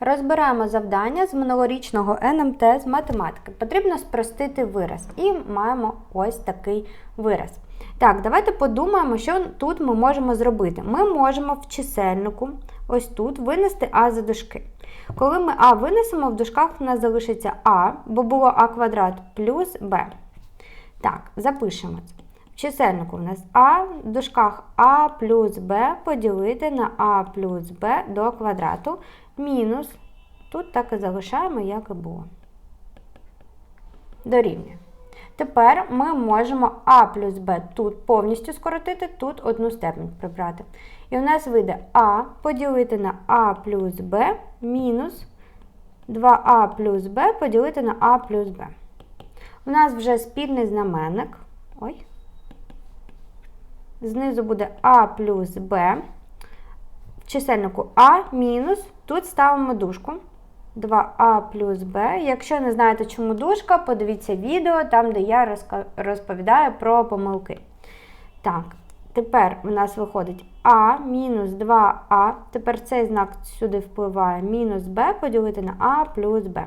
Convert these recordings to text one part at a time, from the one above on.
Розбираємо завдання з минулорічного НМТ з математики. Потрібно спростити вираз. І маємо ось такий вираз. Так, давайте подумаємо, що тут ми можемо зробити. Ми можемо в чисельнику ось тут винести А за дужки. Коли ми А винесемо, в дужках у нас залишиться А, бо було А квадрат плюс Б. Так, запишемо це. В чисельнику у нас А, в дужках А плюс Б поділити на А плюс Б до квадрату мінус. Тут так і залишаємо, як і було. Дорівнює. Тепер ми можемо А плюс Б тут повністю скоротити, тут одну степень прибрати. І у нас вийде А поділити на А плюс Б мінус 2А плюс Б поділити на А плюс Б. У нас вже спільний знаменник. Ой. Знизу буде А плюс Б. Чисельнику А мінус. Тут ставимо дужку. 2а плюс b. Якщо не знаєте, чому дужка, подивіться відео, там, де я розповідаю про помилки. Так, тепер у нас виходить а мінус 2а. Тепер цей знак сюди впливає мінус b поділити на а плюс b.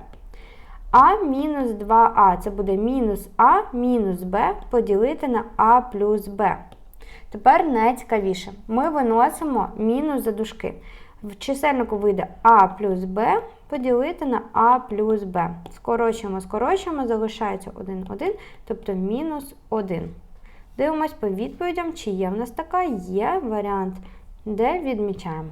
А мінус 2а. Це буде мінус а мінус b поділити на а плюс b. Тепер найцікавіше. Ми виносимо мінус за дужки. В чисельнику вийде а плюс Б поділити на а плюс Б. Скорочуємо, скорочуємо, залишається 1, 1, тобто мінус 1. Дивимось по відповідям, чи є в нас така, є варіант, де відмічаємо.